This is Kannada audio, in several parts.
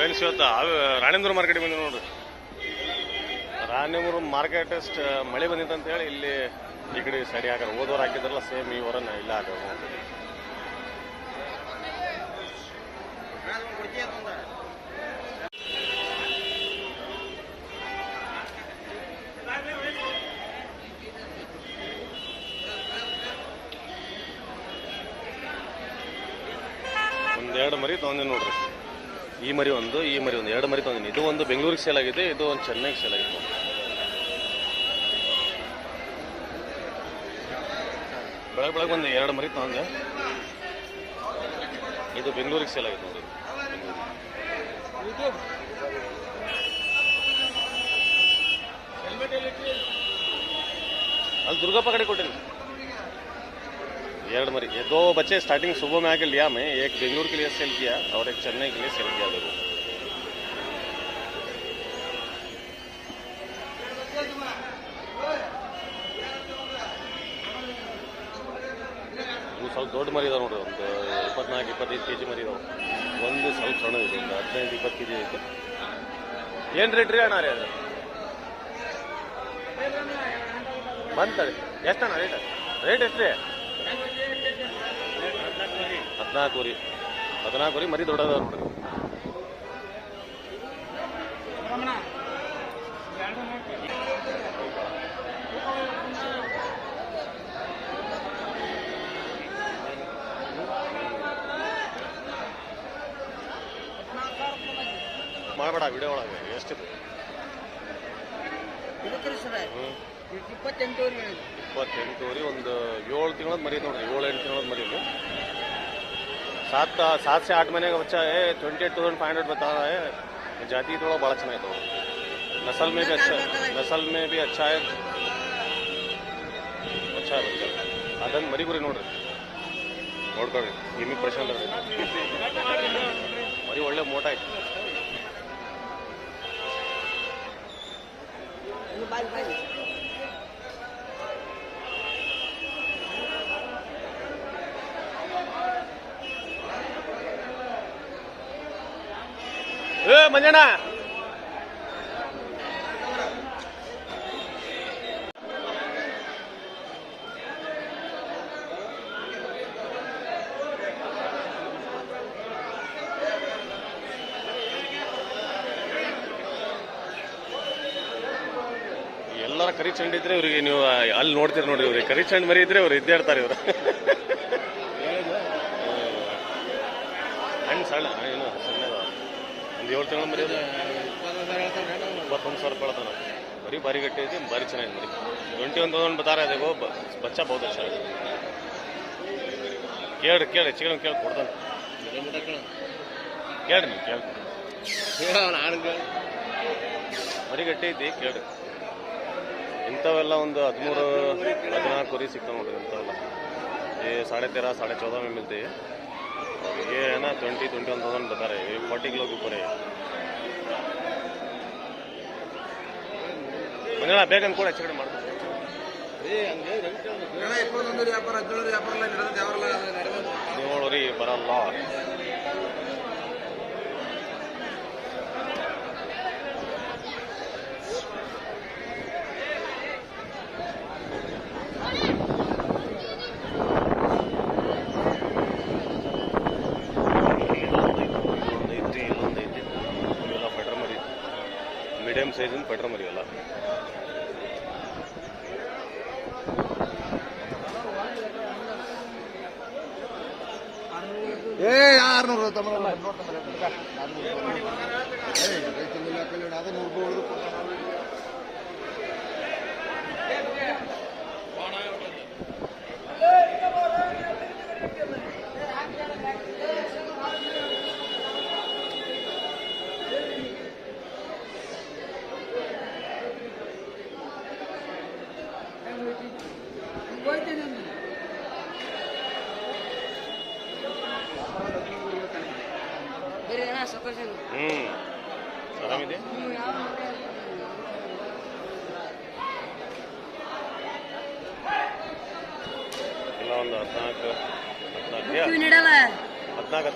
ಫ್ರೆಂಡ್ಸ್ ಇವತ್ತು ರಾಣೇಂದ್ರ ಮಾರ್ಕೆಟಿಗೆ ಬಂದಿವಿ ನೋಡ್ರಿ. ರಾಣೇಂದ್ರ ಮಾರ್ಕೆಟ್ ಅಷ್ಟು ಮಳೆ ಬಂದಿತ್ತು ಅಂತ ಹೇಳಿ ಇಲ್ಲಿ ಈ ಕಡೆ ಸೈಡ್ ಹಾಕಾರ ಹಾಕಿದ್ರಲ್ಲ ಸೇಮ್ ಈ ವರನ್ನ ಇಲ್ಲ ನೋಡ್ರಿ ಒಂದೆರಡು ಮರಿ ತೊಗೊಂಡಿನಿ ನೋಡ್ರಿ. ಈ ಮರಿ ಒಂದು, ಈ ಮರಿ ಒಂದು, ಎರಡು ಮರಿ ತಂದಿನಿ ಇದು ಒಂದು ಬೆಂಗಳೂರಿಗೆ ಸೇಲ್ ಆಗಿದೆ, ಇದು ಒಂದು ಚೆನ್ನೈಗೆ ಸೇಲ್ ಆಗಿದೆ. ಬೆಳಗ್ಗೆ ಬೆಳಗ್ಗೆ ಒಂದು ಎರಡು ಮರಿ ತಂದೆ. ಇದು ಬೆಂಗಳೂರಿಗೆ ಸೇಲ್ ಆಗಿದೆ ನೋಡಿ ಅಲ್ಲಿ ದುರ್ಗಪ್ಪ ಕಡೆ ಕೊಟ್ಟಿನಿ ಎರಡು मरी ये दो बच्चे स्टार्टिंग सुबह में आके लिया मैं एक बेंगलुरु के लिए सेल किया और एक चेन्नई के लिए सेल किया देखो ಇವು ಸ್ವಲ್ಪ ದೊಡ್ಡ ಮರಿ ಇದಾವೆ ನೋಡ್ರಿ ಒಂದು ಇಪ್ಪತ್ನಾಲ್ಕು ಇಪ್ಪತ್ತೈದು ಕೆ ಜಿ ಮರಿ ಇದಾವೆ ಒಂದು ಸ್ವಲ್ಪ ಸಣ್ಣ ಇದೆ ಒಂದು ಹದಿನೈದು ಇಪ್ಪತ್ತು ಕೆ ಜಿ ಐತೆ ಏನು ರೇಟ್ ರೀ ಅಣ್ಣ ರೀ ಅದು ಬಂತದೆ ಎಷ್ಟಣ್ಣ ರೇಟ್ ರೇಟ್ ಎಷ್ಟು ರೀ ಹದಿನಾಲ್ಕು ರೀ ಹದಿನಾಲ್ಕು ರೀ ಮರಿ ದೊಡ್ಡದ ನೋಡ್ರಿ ಮಾಡಬೇಡ ವಿಡಿಯೋ ಒಳಗೆ ಎಷ್ಟಿದೆ ಇದಕ್ಕೆ ಸರ್ ಹ್ಞೂ ಇಪ್ಪತ್ತೆಂಟೂವರೆ ಹೇಳಿದ್ರು ಇಪ್ಪತ್ತೆಂಟು ರೀ ಒಂದು ಏಳು ತಿಂಗಳದ ಮರಿ ನೋಡ್ರಿ ಏಳು ಎಂಟು ತಿಂಗಳದ ಮರಿ ಇದು सात सात से आठ महीने का बच्चा है twenty eight thousand five hundred बता रहा है जाति थोड़ा बड़ा अच्छा है तो नस्ल में भी अच्छा नस्ल में भी अच्छा है अच्छा है बच्चा ಅದನ್ನು ಮರಿ ಗುರಿ ನೋಡ್ರಿ ನೋಡ್ಕೊಳ್ರಿ ನಿಮಗೆ ಪ್ರಶ್ನೆ ಅಲ್ಲ ಮರಿ ಒಳ್ಳೆ ಮೋಟ ಐತಿ ಇನ್ನು ಬಾಯಿ ಬಾಯಿ ಮಂಜಣ್ಣ. ಎಲ್ಲರ ಕರಿ ಇವ್ರಿಗೆ ನೀವು ಅಲ್ಲಿ ನೋಡ್ತೀರಿ ನೋಡಿ ಇವ್ರಿಗೆ. ಕರಿ ಚೆಂಡು ಮರಿ ಇದ್ರೆ ಇವ್ರು ಇದ್ದೇ ಇರ್ತಾರೆ ಇವರು ಹಣ್ಣು ಸಣ್ಣ ಏನು ಸಣ್ಣ ಒಂದು ಏಳು ತಿಂಗಳ ಮರಿ ಇದೆ ಇಪ್ಪತ್ತೊಂದು ಸಾವಿರ ರೂಪಾಯಿ ಹೇಳ್ತಾನೆ ಬರೀ ಭಾರಿ ಗಟ್ಟಿ ಐತಿ ಭಾರಿ ಚೆನ್ನಾಗಿದೆ ಮರಿ ಟ್ವೆಂಟಿ ಒಂದು ತೌಸಂಡ್ ಬತಾರೆ ಅದೇ ಬಚ್ಚ ಬಹುದು ಅಚ್ಚ ಕೇಳ್ರಿ ಕೇಳಿ ಚಿಕನ್ ಕೇಳಿ ಕೊಡ್ತಾನೆ ಕೇಳ್ರಿ ನೀವು ಕೇಳಿ ಮರಿ ಗಟ್ಟಿ ಐತಿ ಕೇಳ್ರಿ ಇಂಥವೆಲ್ಲ ಒಂದು ಹದಿಮೂರು ಹದಿನಾಲ್ಕು ಕುರಿ ಸಿಗ್ತಾವೆ ನೋಡ್ರಿ ಇಂಥವೆಲ್ಲ ये साढ़े तेरह साढ़े चौदह में मिलते हैं और ये है ना ट्वेंटी ट्वेंटी वन थाउजेंड बता रहे हैं ये फोर्टी किलो के ऊपर है ಮಂಜಣ್ಣ ಬೇಗ ಕೂಡ ಹೆಚ್ಚು ಕಡೆ ಮಾಡ್ತಾರೆ ಇಪ್ಪತ್ತೊಂದು ವ್ಯಾಪಾರ ಹದಿನೇಳು ವ್ಯಾಪಾರ ಎಲ್ಲ ನಡೆದ ಯಾವಲ್ಲ ನಡೆದ ಹದಿನೇಳು ರೀ ಬರಲ್ಲ சைடுன்னு பெற்ற மாதிரி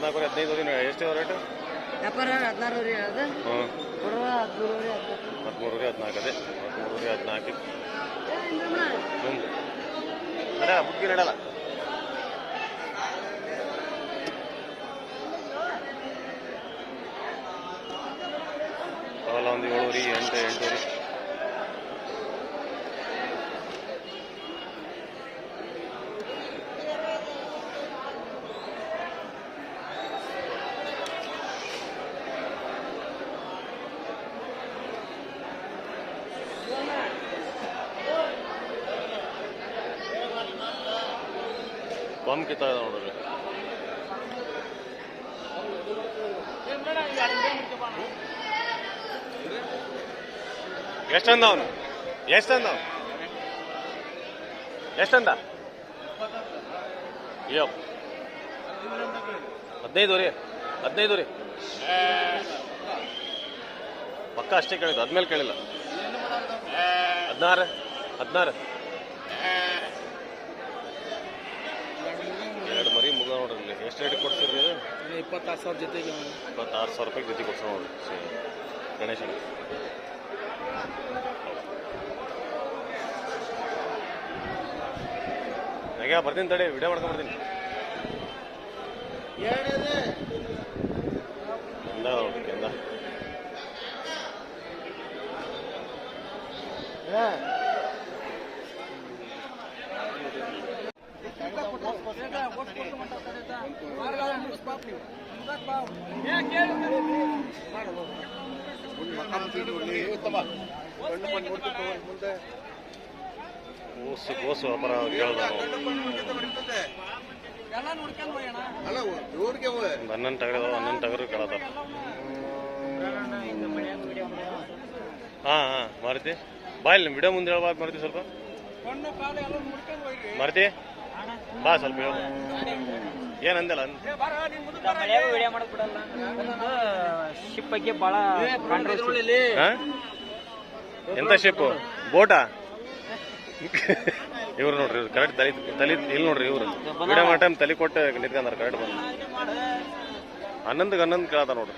ಹದಿನಾಲ್ಕು ಹದಿನಾಲ್ಕು ನೀಡಲ್ಲ ಹದಿನಾಲ್ಕು ಹದಿನಾಲ್ಕು ಹದಿನೈದು ದಿನ ಎಷ್ಟು ರೇಟು ವ್ಯಾಪಾರ ಹದಿನಾರು ರೀ ಅದು. ಹ್ಞೂ ಹದಿಮೂರು ರೀ ಹದಿನಾಲ್ಕು ರೀ ಹದಿನಾಲ್ಕು ಅದೇ. ಹದಿಮೂರೂವರೆ ಹದಿನಾಲ್ಕು. ಹ್ಞೂ ಅದೇ ಬುಕ್ಕಿ ನಡಲ್ಲ. ಅವೆಲ್ಲ ಒಂದು ಏಳುವರೆ ಎಂಟು ಎಂಟೂವರೆ. ಕಮ್ ಕಿತ್ತ ನೋಡ್ರಿ ಎಷ್ಟಂದ ಅವನು ಎಷ್ಟಂದ ಅವನು ಎಷ್ಟಂದ ಅಯ್ಯೋ ಹದಿನೈದು ರೀ. ಹದಿನೈದು ರೀ. ಪಕ್ಕ ಅಷ್ಟೇ ಕೇಳಿದ್ದು. ಅದ್ಮೇಲೆ ಕೇಳಿಲ್ಲ. ಹದಿನಾರು ಹದಿನಾರು. ಎರಡು ಮರಿ ಮುಗ ನೋಡ್ರಿ ಎಷ್ಟು ರೇಟ್ ಕೊಡ್ತೀರಿ ಇಪ್ಪತ್ತಾರು ಸಾವಿರ ಜೊತೆಗೆ ಇಪ್ಪತ್ತಾರು ಸಾವಿರ ರೂಪಾಯಿ ಜೊತೆ ಕೊಡ್ಸೋ ನೋಡ್ರಿ. ಸರಿ. ಗಣೇಶನ. ಬರ್ತೀನಿ ತಡಿ ವಿಡಿಯೋ ಮಾಡ್ಕೊಂಡ್ ಬರ್ತೀನಿ ಎಂದ ನೋಡ್ರಿ ಎಂದ ಓಸು ಓಸು ವ್ಯಾಪಾರ ಕೇಳ್ದ ಹನ್ನೊಂದು ಟಗರ ಹನ್ನೊಂದು ಟಗರು ಕೇಳತ್ತ ಹಾಂ ಹಾಂ ಮಾರುತಿ. ಬಾ ಇಲ್ಲಿ ವಿಡಿಯೋ ಮುಂದೆ ಹೇಳ್ಬಾರ್ದು ಬಾ ಮಾರುತಿ ಸ್ವಲ್ಪ. ಮಾರುತಿ? ಬಾ ಸ್ವಲ್ಪ ಹೇಳು ಏನಂದಲ್ಲ? ಶಿಪ್ ಬಗ್ಗೆ ಬಹಳ? ಎಂತ ಶಿಪ್ ಬೋಟಾ ಇವ್ರು ನೋಡ್ರಿ ಕರೆಕ್ಟ್ ತಲೆ ತಲೆ ಇಲ್ಲ ನೋಡ್ರಿ ಇವ್ರು. ವಿಡಿಯೋ ಮಾಡೋ ಟೈಮ್ ತಲೆ ಕೊಟ್ಟು ನಿಂತ್ಕೊಂಡಾರ ಕರೆಕ್ಟ್ ಬಂದು. ಹನ್ನೊಂದಕ್ಕೆ ಹನ್ನೊಂದು ಕೇಳತ್ತ ನೋಡ್ರಿ.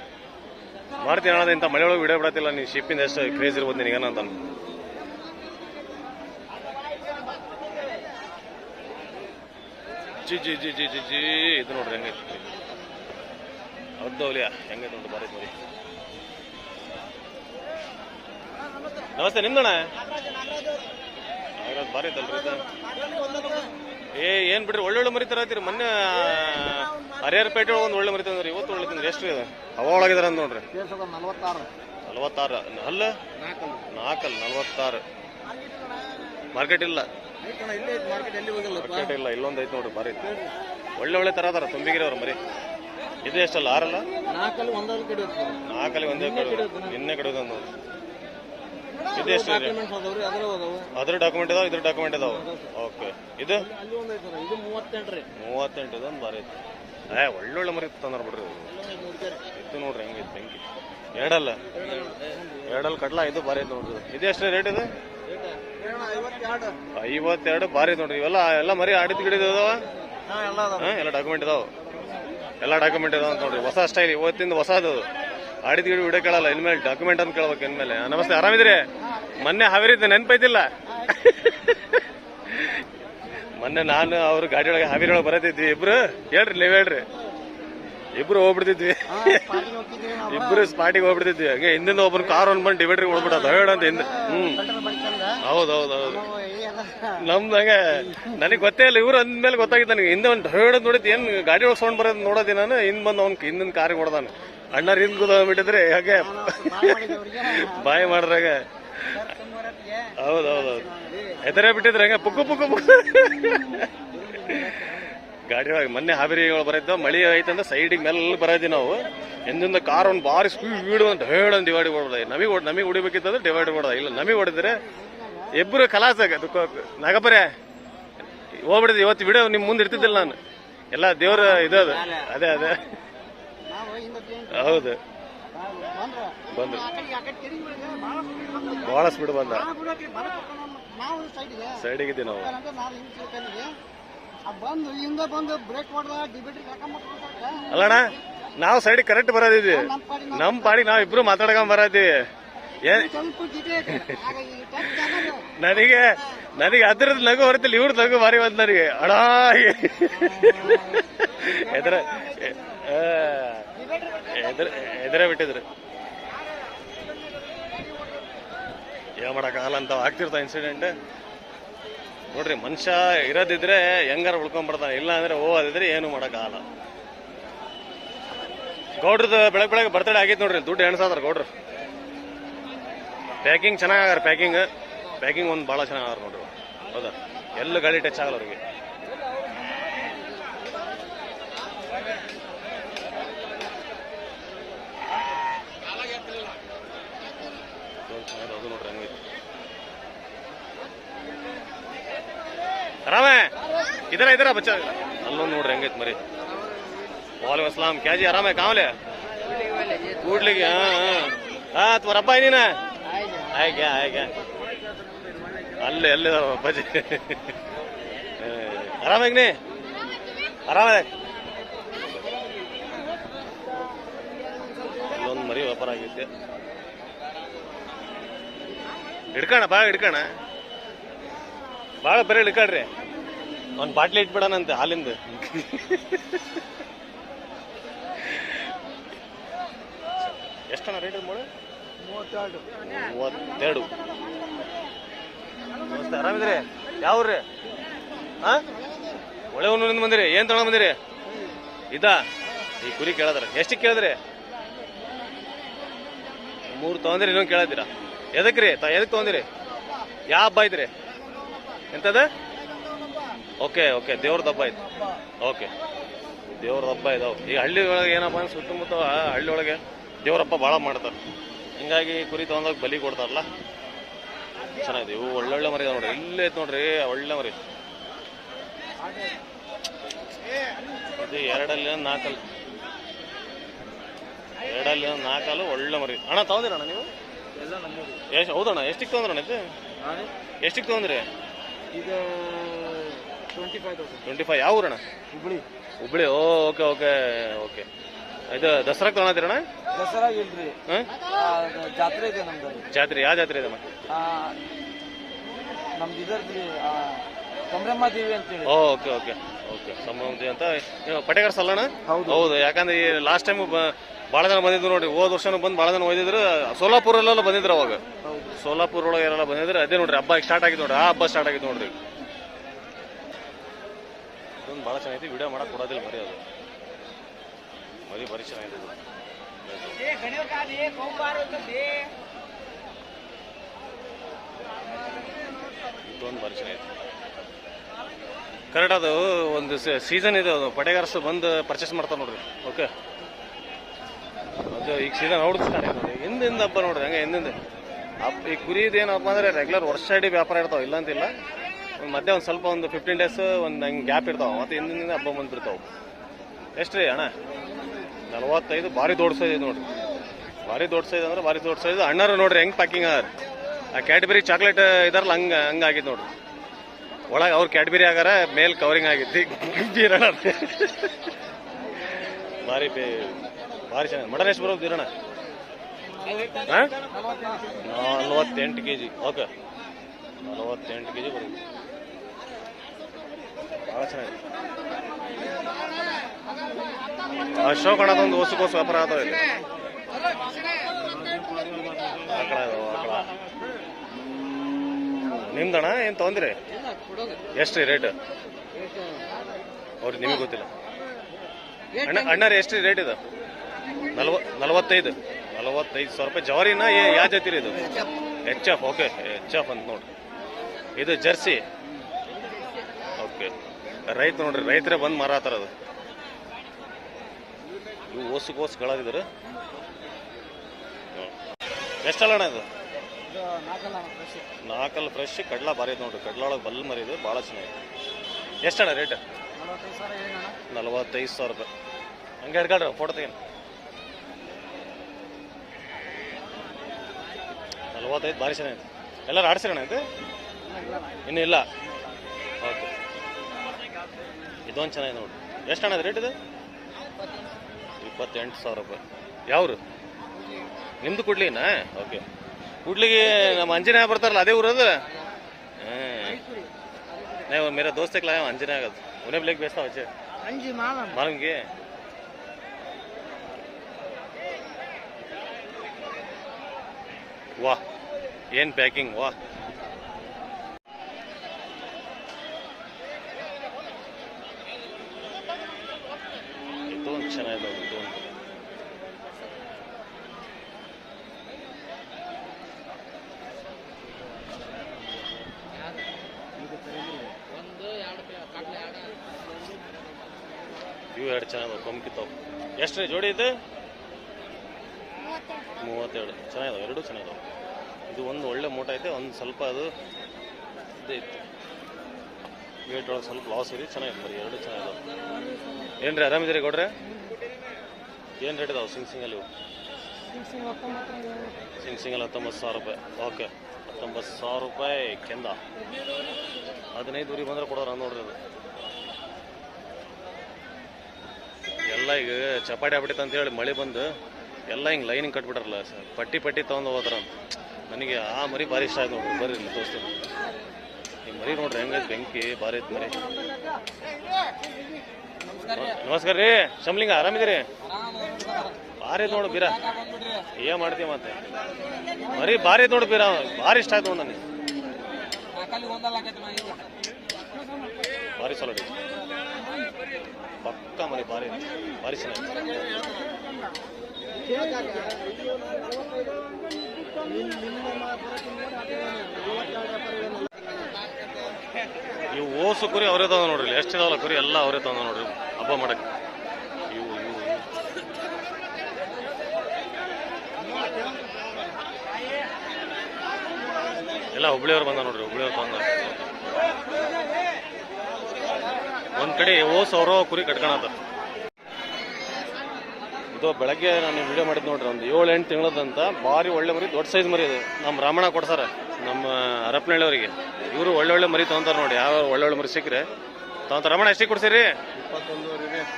ಮಾಡ್ತೀನಿ ಹೇಳೋದು ಇಂಥ ಮಳೆ ಒಳಗೆ ವಿಡಿಯೋ ಬಿಡತ್ತಿಲ್ಲ ನೀವು ಶಿಪ್ಪಿಂದ ಎಷ್ಟು ಕ್ರೇಜ್ ಇರ್ಬೋದು ನಿನಗೇನ ಜಿ ಜಿ ಜಿ ಜಿ ಜಿ ಜಿ. ಇದು ನೋಡ್ರಿ ಹೆಂಗೈತಿ ಹೌದೌಲಿಯಾ ಹೆಂಗೈತೆ ನೋಡ್ರಿ ಬಾರಿ ಬಾರಿ ನಮಸ್ತೆ, ನಿಮ್ದಣ್ಣ? ನಾಗರಾಜ್ ಬಾರಿ ಐತಲ್ರಿ ಇದು. ಏ, ಏನ್ ಬಿಡ್ರಿ, ಒಳ್ಳೊಳ್ಳೆ ಮರಿ ತರತ್ತೀರಿ ಮೊನ್ನೆ ಹರಿಹರಪೇಟೆ ಒಂದು ಒಳ್ಳೆ ಮರಿ ತಂದ್ರಿ. ಇವತ್ತು ಒಳ್ಳೆ ತಂದ್ರಿ. ಎಷ್ಟು ಇದೆ? ಹವಾ ಒಳಗಿದಾರ ಅಂತ ನೋಡ್ರಿ. ನಲ್ವತ್ತಾರು. ಅಲ್ಲ ನಾಲ್ಕಲ್ಲ. ನಲ್ವತ್ತಾರು. ಮಾರ್ಕೆಟ್ ಇಲ್ಲ. ಮಾರ್ಕೆಟ್ ಇಲ್ಲ ಇಲ್ಲೊಂದು ಐತೆ ನೋಡ್ರಿ ಬಾರಿ. ಒಳ್ಳೆ ಒಳ್ಳೆ ತರ ಅದಾರ ತುಂಬಿಗಿರಿ ಅವ್ರ ಮರಿ. ಇದು ಎಷ್ಟಲ್ಲ ಆರಲ್ಲ? ನಾಲ್ಕಲ್ಲಿ ಒಂದೇ ಕಡೆ ನಿನ್ನೆ ಕಡೆ ನೋಡ್ರಿ ಇದು ಎಷ್ಟು ಅದ್ರ ಡಾಕ್ಯುಮೆಂಟ್ ಇದಾವ ಇದ್ರ ಡಾಕ್ಯುಮೆಂಟ್ ಇದಾವ. ಓಕೆ ಇದು? ಮೂವತ್ತೆಂಟು ಇದೊಂದು ಬಾರಿ ಐತಿ. ಏ ಒಳ್ಳೊಳ್ಳೆ ಮರಿ ತಂದ್ರ ಬಿಡ್ರಿ ಇತ್ತು ನೋಡ್ರಿ ಹೆಂಗೈತಿ ಬೆಂಕಿ ಎರಡಲ್ಲ? ಎರಡಲ್ಲ ಕಡ್ಲ ಇದು ಬಾರಿ ಐತಿ ನೋಡ್ರಿ ಇದು ಎಷ್ಟು ರೇಟ್ ಇದು? ಐವತ್ತೆರಡು. ಭಾರಿ ನೋಡ್ರಿ. ಇವೆಲ್ಲ ಎಲ್ಲ ಮರಿ ಆಡಿದ ಗಿಡ ಇದಾವ? ಎಲ್ಲ ಡಾಕ್ಯುಮೆಂಟ್ ಇದಾವ. ಎಲ್ಲ ಡಾಕ್ಯುಮೆಂಟ್ ಇದಾವ ಅಂತ ನೋಡ್ರಿ. ಹೊಸ ಸ್ಟೈಲ್ ಇವತ್ತಿಂದ ಹೊಸದು. ಆಡಿದ ಗಿಡ ವಿಡಿಯೋ ಕೇಳಲ್ಲ ಇನ್ಮೇಲೆ ಡಾಕ್ಯುಮೆಂಟ್ ಅಂತ ಕೇಳ್ಬೇಕು ಇನ್ಮೇಲೆ. ನಮಸ್ತೆ ಆರಾಮಿದ್ರಿ ಮೊನ್ನೆ ಹಾವೇರಿದ್ದೆ ನೆನಪೈತಿಲ್ಲ? ಮೊನ್ನೆ ನಾನು ಅವ್ರ ಗಾಡಿ ಒಳಗೆ ಹಾವೇರಿ ಒಳಗೆ ಬರತಿದ್ವಿ ಇಬ್ರು ಹೇಳ್ರಿ ನೀವ್ ಹೇಳ್ರಿ. ಇಬ್ರು ಹೋಗ್ಬಿಡ್ತಿದ್ವಿ. ಇಬ್ರು ಸ್ಪಾಟಿಗೆ ಹೋಗ್ಬಿಡ್ತಿದ್ವಿ. ಹಾಗೆ ಹಿಂದಿಂದ ಒಬ್ರು ಕಾರ್ ಒಂದ್ ಬಂದು ಡಿವೈಡ್ರಿಗೆ ಹೋಗ್ಬಿಡೋದು ಹೇಳ ಅಂತ ಹಿಂದೆ. ಹ್ಮ್. ಹೌದು ಹೌದು ಹೌದು. ನಮ್ದು ಹಂಗೆ ನನಗೆ ಗೊತ್ತೇ ಇಲ್ಲ. ಇವ್ರು ಅಂದ್ಮೇಲೆ ಗೊತ್ತಾಗಿತ್ತು ನನಗೆ. ಹಿಂದೆ ಒಂದು ಹೇಳೋದು ನೋಡಿದ್ದು. ಏನು ಗಾಡಿ ಒಳಗೆ ಸೌಂಡ್ ಬರೋದು ನೋಡೋದಿ ನಾನು? ಹಿಂದ್ ಬಂದು ಅವ್ನು ಹಿಂದಿನ ಕಾರಿಗೆ ಹೊಡೆದಾನ. ಅಣ್ಣ ಹಿಂದ್ ಬಿಟ್ಟಿದ್ರೆ ಹಾಗೆ ಬಾಯಿ ಹೌದೌದೌದು ಹೌದು ಹೌದು ಹೆದರೇ ಬಿಟ್ಟಿದ್ರೆ ಹಂಗೆ ಪುಕ್ಕು ಪುಕ್ಕು ಪುಕ್ಕು. ಗಾಡಿ ಒಳಗೆ ಮೊನ್ನೆ ಹಾವೇರಿ ಒಳಗೆ ಬರೈತ ಮಳಿ ಐತಂದ್ರೆ ಸೈಡಿಗೆ ಮೆಲ್ಲ ಬರೋದಿ ನಾವು. ಎಂದಿಂದ ಕಾರ್ ಒಂದು ಬಾರಿ ಸ್ಪೀಡ್ ಅಂತ ಹೇಳಿ ಡಿವೈಡ್ ಹೊಡ್ದ ನಮಗೆ ನಮಗೆ ಹೊಡಿಬೇಕಿತ್ತಂದ್ರೆ ಡಿವೈಡ್ ಹೊಡ್ದ ಇಲ್ಲ ನಮಗೆ ಹೊಡೆದ್ರೆ ಇಬ್ಬರು ಕಲಾಸ ನಾಗಪ್ಪರೇ ಹೋಗ್ಬಿಡಿದ್ ಇವತ್ತು ವಿಡಿಯೋ ನಿಮ್ ಮುಂದೆ ಇರ್ತಿದ್ದಿಲ್ಲ ನಾನು. ಎಲ್ಲ ದೇವ್ರ ಇದು ಅದು. ಅದೇ ಅದೇ. ಹೌದು. ಬಂದ್ರು. ಬಹಳ ಸ್ಪೀಡ್ ಬಂದ. ಸೈಡಿಗಿದ್ದೀವಿ ನಾವು. ಬಂದು ಹಿಂದೆ ಬಂದು ಬ್ರೇಕ್ ಹೊಡೆದ ಡಿಬೇಟ್ರಿಗೆ ಹಾಕೊಂಡ್ಬಿಟ್ಟು ಅಲ್ಲಣ್ಣ ನಾವು ಸೈಡ್ ಕರೆಕ್ಟ್ ಬರೋದಿದ್ವಿ ನಮ್ ಪಾಡಿ ನಾವ್ ಇಬ್ರು ಮಾತಾಡ್ಕೊಂಡ್ ಬರೋದಿವಿ ಏನ್ ನನಗೆ ನನಗೆ ಅದ್ರದ್ದು ನಗು ಹೊರತಿಲ್ಲ ಇವ್ರ ನಗು ಬಾರಿ ಬಂದ್ ನನಗೆ. ಅಡ ಎದ್ರ ಎದ್ರ ಎದುರೇ ಬಿಟ್ಟಿದ್ರು. ಏನ್ ಮಾಡಕ್ಕಾಗಲ್ಲ ಅಂತ ಆಗ್ತಿರ್ತಾವ ಇನ್ಸಿಡೆಂಟ್ ನೋಡ್ರಿ, ಮನುಷ್ಯ ಇರೋದಿದ್ರೆ ಹೆಂಗಾರ ಉಳ್ಕೊಂಡ್ಬಿಡ್ತಾನೆ. ಇಲ್ಲ ಅಂದ್ರೆ ಹೋಗೋದಿದ್ರೆ ಏನು ಮಾಡೋಕ್ಕಾಗಲ್ಲ. ಗೌಡ್ರದ್ದು ಬೆಳಗ್ಗೆ ಬೆಳಗ್ಗೆ ಬರ್ತಡೇ ಆಗಿತ್ತು ನೋಡ್ರಿ, ದುಡ್ಡು ಎಣ್ಸಾದ್ರ ಗೌಡ್ರು. ಪ್ಯಾಕಿಂಗ್ ಚೆನ್ನಾಗಾರ ಪ್ಯಾಕಿಂಗ್ ಪ್ಯಾಕಿಂಗ್ ಒಂದು ಭಾಳ ಚೆನ್ನಾಗಾರ ನೋಡ್ರಿ. ಹೌದಾ? ಎಲ್ಲ ಗಾಡಿ ಟಚ್ ಆಗಲ್ಲ ಅವ್ರಿಗೆ ಎಷ್ಟ್ ಚೆನ್ನಾಗಿದೆ ಅದು ನೋಡ್ರಿ ಹಂಗೈತೆ ಆರಾಮೇ ಇದರ ಇದರ ಬಚ್ಚ? ಅಲ್ಲೊಂದು ನೋಡ್ರಿ, ಹೆಂಗೈತೆ ಮರಿ. ವಾಲೇಕುಮ್ ಅಸ್ಲಾಂ, ಕ್ಯಾಜಿ ಆರಾಮ ಕಾವಲೆ ಕೂಡ್ಲಿಗೆ, ಹಾ ತುಮರ ಹಬ್ಬ ನೀನ? ಆಯ್ಕೆ ಆಯ್ಕೆ ಅಲ್ಲೇ ಅಲ್ಲೇ, ಅಪ್ಪಾಜಿ. ಆರಾಮಾಗ ನೀ ಆರಾಮ ಅಲ್ಲೊಂದು ಮರಿ ವ್ಯಾಪಾರ ಆಗೈತೆ. ಹಿಡ್ಕೋಣ, ಬಾ, ಹಿಡ್ಕಣ. ಭಾಳ ಬರೀ ಹಿಡ್ಕಡ್ರಿ ಒಂದು ಬಾಟ್ಲಿ ಇಟ್ಬಿಡಣಂತೆ ಹಾಲಿಂದ. ಎಷ್ಟಣ್ಣ ರೇಟ್ ಮೊಳೆ? ಮೂವತ್ತೆರಡು. ನಮಸ್ತೆ ಆರಾಮಿದ್ರಿ ಯಾವ್ರಿ ಹಾ ಒಳ್ಳೆ ಊರಿನಿಂದ ಬಂದಿರಿ. ಏನ್ ತಗೊಂಡ್ ಬಂದಿರಿ? ಇದಾ? ಈ ಕುರಿ ಕೇಳದ್ರ. ಎಷ್ಟಕ್ಕೆ ಕೇಳಿದ್ರಿ? ಮೂರು ತಗೊಂದಿರಿ ಇನ್ನೊಂದು ಕೇಳತ್ತೀರಾ ಎದಕ್ರಿ? ತ ಎದಕ್ ತಗೊಂದಿರಿ ಯಾವ ಹಬ್ಬ ಐತ್ರಿ? ಎಂತದ? Okay okay. ದೇವ್ರದ ಹಬ್ಬ ಆಯ್ತು. ಓಕೆ. ದೇವ್ರ ಹಬ್ಬ ಇದಾವ. ಈಗ ಹಳ್ಳಿ ಒಳಗೆ ಏನಪ್ಪ ಅಂದ್ರೆ ಸುತ್ತಮುತ್ತ ಹಳ್ಳಿ ಒಳಗೆ ದೇವರಪ್ಪ ಭಾಳ ಮಾಡ್ತಾರೆ. ಹಿಂಗಾಗಿ ಕುರಿ ತಗೊಂಡೋಗಿ ಬಲಿ ಕೊಡ್ತಾರಲ್ಲ? ಚೆನ್ನಾಗಿದೆ. ಇವು ಒಳ್ಳೊಳ್ಳೆ ಮರಿ ನೋಡ್ರಿ. ಇಲ್ಲೇ ಐತೆ ನೋಡ್ರಿ. ಒಳ್ಳೆ ಮರಿ. ಇದು ಎರಡಲ್ಲಿ ನಾಲ್ಕಲ್ಲಿ ಎರಡಲ್ಲಿ ನಾಲ್ಕಲ್ಲಿ ಒಳ್ಳೆ ಮರಿ. ಅಣ್ಣ ತಗೊಂದಿರಣ್ಣ ನೀವು? ಎಷ್ಟು ಹೌದಣ್ಣ ಎಷ್ಟಿಗೆ ತೊಗೊಂಡ್ರಣ್ಣ ಇದು? ಎಷ್ಟಿಗೆ ತೊಗೊಂದ್ರಿ ಇದು twenty five thousand twenty five ಯಾವ ಊರಣ್ಣ? ಹುಬ್ಳಿ. ಹುಬ್ಳಿ ಓ ಓಕೆ ಓಕೆ ಓಕೆ. ಇದು ದಸರಾಕ್ಕೆ ತೊಗೊಂಡಿರಣ್ಣ ದಸರಾ ಇಲ್ರಿ. ಹಾಂ? ಅದು ಜಾತ್ರೆ ಇದೆ ನಮ್ದು ಜಾತ್ರೆ ಯಾವ ಜಾತ್ರೆ ಇದೆ ಆ, ನಮ್ದು ಇದರ್ದ್ರಿ ಕಮರಮ್ಮ ದೇವಿ ಅಂತೇಳಿ. Okay okay okay. ಸಂಭ್ರಮ ಅಂತ. ನೀವು ಪಟೇಕರ್ ಸಲ್ಲಣ್ಣ ಹೌದು. ಹೌದು ಯಾಕಂದ್ರೆ ಈ ಲಾಸ್ಟ್ ಟೈಮ್ ಭಾಳ ಜನ ಬಂದಿದ್ರು ನೋಡಿ ಹೋದ ವರ್ಷನೂ ಬಂದು ಭಾಳ ಜನ ಒಯ್ದಿದ್ರು. ಸೋಲಾಪುರಲ್ಲೆಲ್ಲ ಬಂದಿದ್ರು ಅವಾಗ. ಸೋಲಾಪುರ ಒಳಗೆ ಏನೆಲ್ಲ ಬಂದಿದ್ರೆ ಅದೇ ನೋಡ್ರಿ ಹಬ್ಬ ಸ್ಟಾರ್ಟ್ ಆಗಿದ್ದು ನೋಡ್ರಿ ಆ ಹಬ್ಬ ಸ್ಟಾರ್ಟ್ ಆಗಿದ್ದು ನೋಡ್ರಿ. ಇದೊಂದು ಭಾಳ ಚೆನ್ನಾಗೈತಿ ವಿಡಿಯೋ ಮಾಡಕ್ ಕೊಡೋದಿಲ್ಲ ಮರಿ ಅದು. ಮರಿ ಬರಿ ಚೆನ್ನಾಗಿದೆ ಇದು. ಇದೊಂದು ಭಾರಿ ಚೆನ್ನಾಗೈತಿ ಕರೆಕ್ಟ್ ಅದು ಒಂದು ಸೀಸನ್ ಇದೆ ಅದು. ಪಟೇಗಾರಸ್ ಬಂದು ಪರ್ಚೇಸ್ ಮಾಡ್ತಾರೆ ನೋಡ್ರಿ ಓಕೆ? ಈಗ ಸೀದಾ ನೋಡಿಸ್ತಾನೆ ಹಿಂದಿಂದ ಹಬ್ಬ ನೋಡ್ರಿ ಹಂಗೆ ಹಿಂದಿಂದ ಹಬ್ಬ, ಈ ಕುರಿದು ಏನಪ್ಪ ಅಂದ್ರೆ ರೆಗ್ಯುಲರ್ ವರ್ಷ ಇಡೀ ವ್ಯಾಪಾರ ಇರ್ತಾವ, ಇಲ್ಲ ಅಂತಿಲ್ಲ. ಒಂದ್ ಮಧ್ಯೆ ಒಂದು ಸ್ವಲ್ಪ ಒಂದು ಫಿಫ್ಟೀನ್ ಡೇಸ್ ಒಂದು ಹಂಗೆ ಗ್ಯಾಪ್ ಇರ್ತಾವೆ, ಮತ್ತೆ ಹಿಂದಿಂದ ಹಬ್ಬ ಬಂದಿರ್ತಾವೆ ಎಷ್ಟು ರೀ ಅಣ್ಣ? ನಲವತ್ತೈದು, ಭಾರಿ ದೊಡ್ಡ ಸೈಜ್ ನೋಡ್ರಿ. ಭಾರಿ ದೊಡ್ಡ ಸೈಜ್ ಅಂದ್ರೆ ಭಾರಿ ದೊಡ್ಡ ಸೈಜ್ ಅಣ್ಣರು ನೋಡ್ರಿ ಹೆಂಗೆ ಪ್ಯಾಕಿಂಗ್ ಅದಾರ. ಆ ಕ್ಯಾಡ್ಬರಿ ಚಾಕ್ಲೇಟ್ ಇದಾರಲ್ಲ ಹಂಗ ಹಂಗ ಆಗಿತ್ತು ನೋಡ್ರಿ. ಒಳಗೆ ಅವ್ರು ಕ್ಯಾಡ್ಬರಿ ಆಗಾರ, ಮೇಲ್ ಕವರಿಂಗ್ ಆಗಿತ್ತು ಭಾರಿ ಬೇ ಭಾರಿ ಜನ ಮಟನ್ ಎಷ್ಟು ಬರೋದು ಇರೋಣ? ಹಾಂ? ನಲವತ್ತೆಂಟು ಕೆ ಜಿ ಓಕೆ. ನಲವತ್ತೆಂಟು ಕೆ ಜಿ ಬರುತ್ತೆ ಭಾಳ ಚೆನ್ನಾಗಿದೆ. ಅಶೋಕ್ ಅಣ್ಣದೊಂದು ಹೊಸಕೋಸ್ ಹೊಸ ವ್ಯಾಪಾರ ಆಗ್ತಾವೆ ಇಲ್ಲಿ ಆಕಳ ಆಕಳ. ನಿಮ್ದಣ್ಣ, ಏನು ತೊಗೊಂದಿರಿ ಎಷ್ಟು ರೀ ರೇಟ್? ಅವ್ರಿಗೆ ನಿಮಗೆ ಗೊತ್ತಿಲ್ಲ. ಅಣ್ಣ, ಅಣ್ಣಾರಿ ಎಷ್ಟು ರೇಟ್ ಇದು? ನಲ್ವ ನಲವತ್ತೈದು. ನಲವತ್ತೈದು ಸಾವಿರ ರೂಪಾಯಿ. ಜವಾರಿನ ಯಾವ ಜಾತಿ ರೀ ಇದು? H F okay H F ಅಂತ ನೋಡ್ರಿ. ಇದು ಜರ್ಸಿ. ಓಕೆ ರೈತ ನೋಡ್ರಿ, ರೈತರೇ ಬಂದು ಮಾರಾತಾರ ಅದು. ಇವು ಓಸು ಕೋಸುಗಳಿದ್ರು ಎಷ್ಟಲ್ಲ ಅಣ್ಣ ಇದು? ನಾಲ್ಕಲ್ಲ ಫ್ರೆಶ್ ಕಡ್ಲ ಬಾರಿ ನೋಡ್ರಿ. ಕಡ್ಲ ಒಳಗೆ ಬಲ್ ಮರಿ ಇದು, ಭಾಳ ಚೆನ್ನಾಗಿದೆ ಎಷ್ಟಣ್ಣ ರೇಟ್ ನಲವತ್ತೈದು ಸಾವಿರ ರೂಪಾಯಿ. ಹಂಗೆ ಹಿಡ್ಕೊಳ್ರಿ ಫೋಟೋ ತೆಗೀನಿ ನಲವತ್ತೈದು ಭಾರಿ ಚೆನ್ನಾಗಿದೆ ಎಲ್ಲರೂ ಆಡಿಸಿರೋಣ ಇದು? ಇನ್ನೂ ಇಲ್ಲ? ಓಕೆ. ಇದೊಂದು ಚೆನ್ನಾಗಿದೆ ನೋಡಿ. ಎಷ್ಟು ಹಣ ರೇಟ್ ಇದು? ಇಪ್ಪತ್ತೆಂಟು ಸಾವಿರ ರೂಪಾಯಿ. ಯಾವ್ರು? ನಿಮ್ಮದು ಕುಡ್ಲಿನಾ? ಓಕೆ. ಕುಡ್ಲಿಗೆ ನಮ್ಮ ಅಂಜನೇ ಬರ್ತಾರಲ್ಲ ಅದೇ ಊರದ? ಹಾಂ ದೋಸ್ತಿ ಕ್ಲಾ ಅಂಜನೇ ಆಗೋದು. ಉನೇ ಬ್ಲೇಕ್ ಬೇಸ್ತಾ ವಚ್ಚೆ ವಾಹ್. ಏನ್ ಪ್ಯಾಕಿಂಗ್ ವಾ ಚೆನ್ನಾಗಿದೆ ಒಂದು ಚೆನ್ನಾಗಿದೆ ಇದು ಒಂದು. ಇವು ಎರಡು ಚೆನ್ನಾಗಿದಾವೆ ಕೊಂಕಿತಾವು ಎಷ್ಟು ಜೋಡಿ ಇದು? ಮೂವತ್ತೆರಡು. ಚೆನ್ನಾಗಿದಾವೆ ಎರಡು ಚೆನ್ನಾಗಿದಾವೆ ಇದು ಒಂದು ಒಳ್ಳೆ ಮೂಟ ಐತೆ, ಒಂದು ಸ್ವಲ್ಪ ಅದು ಇದೇ ಇತ್ತು. ವೇಟ್ ಒಳಗೆ ಸ್ವಲ್ಪ ಲಾಸ್ ಇದೆ, ಚೆನ್ನಾಗಿದೆ ಬರೀ, ಎರಡು ಚೆನ್ನಾಗಿದೆ. ಏನು ರೀ ಆರಾಮಿದ್ದೀರಿ ಗೌಡ್ರೆ? ಏನು ರೇಟ್ ಇದಾವೆ ಸಿಂಗ್ ಸಿಂಗಲ್ಲಿ? ಸಿಂಗ್ ಸಿಂಗಲ್ ಹತ್ತೊಂಬತ್ತು ಸಾವಿರ ರೂಪಾಯಿ. ಓಕೆ ಹತ್ತೊಂಬತ್ತು ಸಾವಿರ ರೂಪಾಯಿ ಕೆಂದ. ಹದಿನೈದು ಊರಿಗೆ ಬಂದ್ರೆ ಕೊಡೋರ ನೋಡ್ರಿ ಅದು. ಎಲ್ಲ ಈಗ ಚಪಾಟಿ ಆಗ್ಬಿಟ್ಟಿತ್ತು ಅಂತ ಹೇಳಿ ಮಳೆ ಬಂದು ಎಲ್ಲ ಹಿಂಗೆ ಲೈನಿಂಗ್ ಕಟ್ಬಿಟ್ರಲ್ಲ ಸರ್. ಪಟ್ಟಿ ಪಟ್ಟಿ ತೊಗೊಂಡು ಹೋದ್ರ ನನಗೆ ಆ ಮರಿ ಭಾರಿ ಇಷ್ಟ ಆಯ್ತು ನೋಡ್ರಿ. ಬರ್ರಿ ಇಲ್ಲಿ ದೋಸ್ತ ಈ ಮರಿ ನೋಡ್ರಿ ಹೆಂಗೈತೆ ಬೆಂಕಿ, ಭಾರಿ ಐತೆ ಮರಿ. ನಮಸ್ಕಾರ ರೀ. ಶಮ್ಲಿಂಗ, ಆರಾಮಿದ್ದೀರಿ? ಭಾರಿ ಐತೆ ನೋಡು ಬೀರ. ಏನ್ ಮಾಡ್ತೀವಿ ಮತ್ತೆ? ಮರಿ ಭಾರಿ ಐತೆ ನೋಡು ಬೀರ. ಭಾರಿ ಇಷ್ಟ ಆಯ್ತು ನನಗೆ. ಭಾರಿ ಸಲ ಪಕ್ಕ ಮರಿ ಭಾರಿ. ಭಾರಿ ಚೆನ್ನಾಗಿದೆ ಇವು ಓಸು ಕುರಿ ಅವರೇ ತಂದ ನೋಡ್ರಿ ಎಷ್ಟು ಇದಾವಲ್ಲ ಕುರಿ, ಎಲ್ಲ ಅವರೇ ತಂದ ನೋಡ್ರಿ, ಹಬ್ಬ ಮಾಡಕ್ಕೆ. ಎಲ್ಲ ಹುಬ್ಳಿಯವ್ರು ಬಂದ ನೋಡ್ರಿ, ಹುಬ್ಳಿಯವ್ರು ಬಂದ ಒಂದ್ ಕಡೆ ಓಸ್ ಅವರೋ ಕುರಿ ಕಟ್ಕೊಳತ್ತ ಇದು ಬೆಳಗ್ಗೆ ನಾನು ವಿಡಿಯೋ ಮಾಡಿದ್ ನೋಡ್ರಿ ಒಂದು ಏಳು ಎಂಟು ತಿಂಗಳದಂತ ಭಾರಿ ಒಳ್ಳೆ ಮರಿ ದೊಡ್ಡ ಸೈಜ್ ಮರಿ ಇದು ನಮ್ಮ ರಾಮಣ್ಣ ಕೊಡ್ಸಾರ ನಮ್ಮ ಹರಪನಹಳ್ಳಿಯವರಿಗೆ ಇವರು ಒಳ್ಳೆ ಒಳ್ಳೆ ಮರಿ ತಗೊಂತಾರ ನೋಡಿ ಯಾವ ಒಳ್ಳೆ ಒಳ್ಳೆ ಮರಿ ಸಿಕ್ಕ್ರೆ ತಗೊಂತಾರ ರಮಣ ಎಷ್ಟಿಗೆ ಕೊಡ್ಸಿರಿ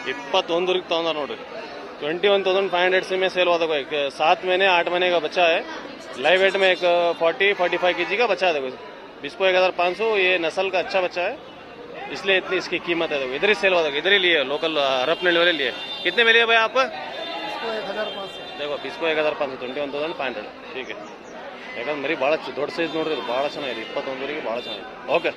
इक्कीस तौंदा नोड्री twenty one thousand five hundred से में सेल हुआ था कोई एक सात महीने आठ महीने का बच्चा है लाइव वेट में एक फोर्टी फोर्टी फाइव के जी का बच्चा है देखो बिस्को एक हज़ार पाँच सौ ये नस्ल का अच्छा बच्चा है इसलिए इतनी इसकी कीमत है देखो इधर ही सेल हुआ था इधर ही लिए लोकल हरपनहल्ली वाले लिए कितने में लिए भाई आप देखो ಬಿಸ್ಕೋ एक हज़ार पाँच सौ twenty one thousand five hundred ठीक है ಯಾಕಂದ್ರೆ ಮರಿ ಭಾಳ ದೊಡ್ಡ ಸೈಜ್ ನೋಡ್ರಿ ಇದು ಭಾಳ ಚೆನ್ನಾಗಿದೆ ಇಪ್ಪತ್ತೊಂದವರೆಗೆ ಭಾಳ ಚೆನ್ನಾಗಿದೆ ಓಕೆ